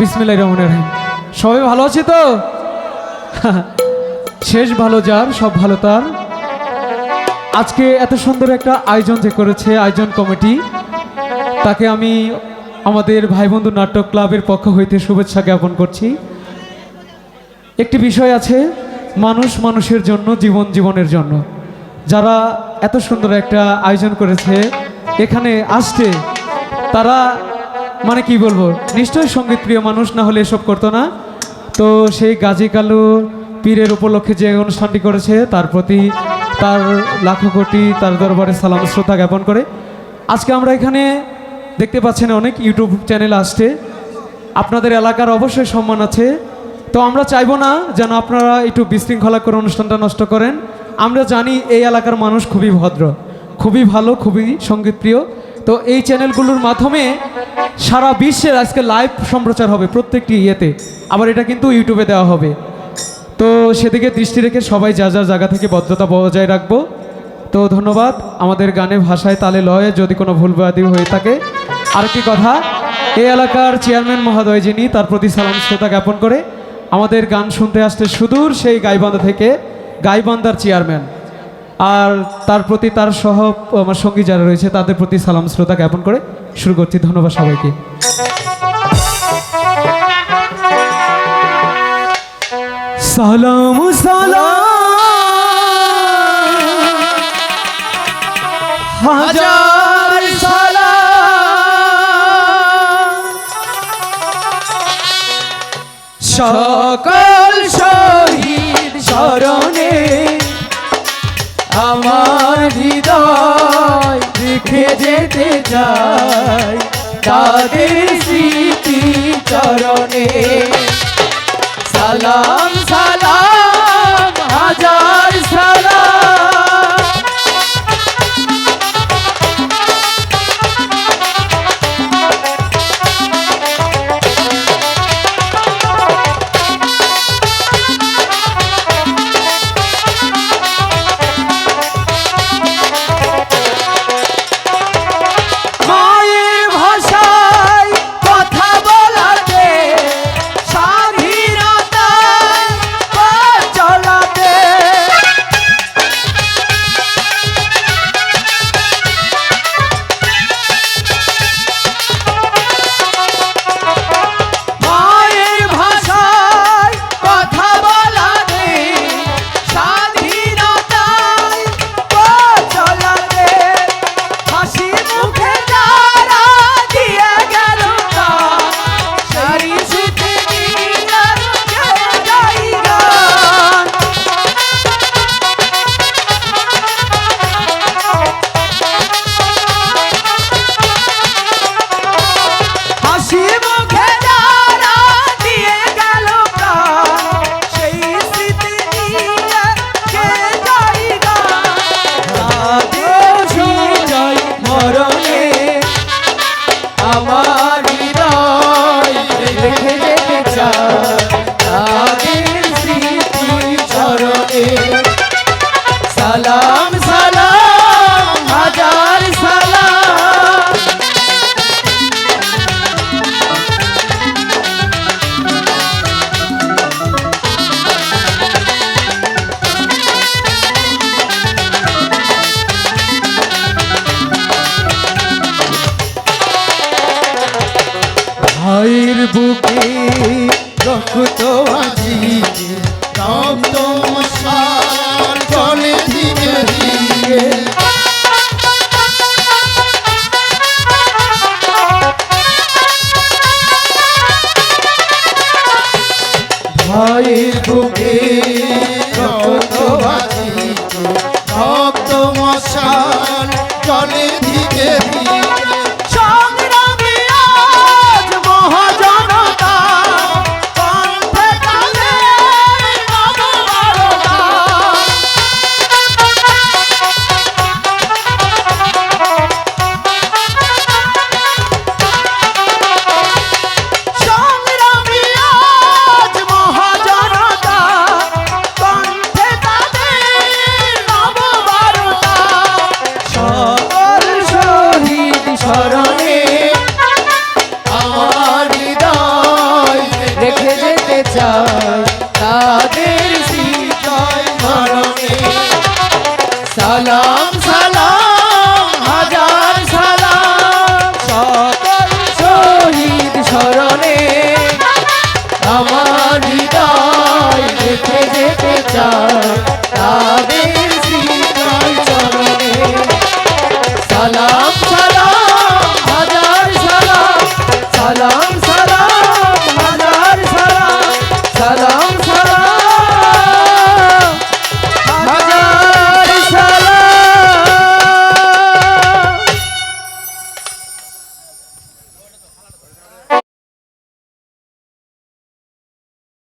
বিসমিল্লাহ রহমান রহিম। সবাই ভালো আছে তো? শেষ ভালো যার, সব ভালো তার। আজকে এত সুন্দর একটা আয়োজন যে করেছে আয়োজন কমিটি, তাকে আমি আমাদের ভাই বন্ধু নাটক ক্লাবের পক্ষ হইতে শুভেচ্ছা জ্ঞাপন করছি। একটি বিষয় আছে, মানুষ মানুষের জন্য, জীবন জীবনের জন্য। যারা এত সুন্দর একটা আয়োজন করেছে, এখানে আসতে তারা মানে কি বলব? নিশ্চয়ই সংগীত প্রিয় মানুষ না হলে এসব করতো না। তো সেই গাজী কালু পীরের উপলক্ষে যে অনুষ্ঠানটি করেছে, তার প্রতি তার লাখো কোটি তার দরবারে সালাম শ্রদ্ধা জ্ঞাপন করে। আজকে আমরা এখানে দেখতে পাচ্ছেন অনেক ইউটিউব চ্যানেল আসছে। আপনাদের এলাকার অবশ্যই সম্মান আছে। তো আমরা চাইব না যেন আপনারা একটু বিশৃঙ্খলা করে অনুষ্ঠানটা নষ্ট করেন। আমরা জানি এই এলাকার মানুষ খুবই ভদ্র, খুবই ভালো, খুবই সঙ্গীতপ্রিয়। তো এই চ্যানেলগুলোর মাধ্যমে সারা বিশ্বের আজকে লাইভ সম্প্রচার হবে প্রত্যেকটি ইয়েতে। আবার এটা কিন্তু ইউটিউবে দেওয়া হবে। তো সেদিকে দৃষ্টি রেখে সবাই যা যা জায়গা থেকে ভদ্রতা বজায় রাখব। তো ধন্যবাদ। আমাদের গানে ভাষায় তালে লয়ে যদি কোনো ভুল বাদি হয়ে থাকে। আরেকটি কথা, এই এলাকার চেয়ারম্যান মহোদয় যিনি, তার প্রতি সালাম শ্রদ্ধা জ্ঞাপন করে আমাদের গান শুনতে আসতে সুদূর সেই গাইবান্ধা থেকে গাইবান্ধার চেয়ারম্যান আর তার প্রতি তার সহ আমার সঙ্গী যারা রয়েছে, তাদের প্রতি সালাম শ্রদ্ধা জ্ঞাপন করে শুরু করছি। ধন্যবাদ সবাইকে। সালাম। সকল শহীদ স্মরণে আমার হৃদয় রেখে যেতে চাই তাদের স্মৃতি চরণে। সালাম সালাম হাজার সালাম সালাম হাজার সালাম। ভাইয়ের বুকে রক্ত আজি রক্ত মশাল সালাম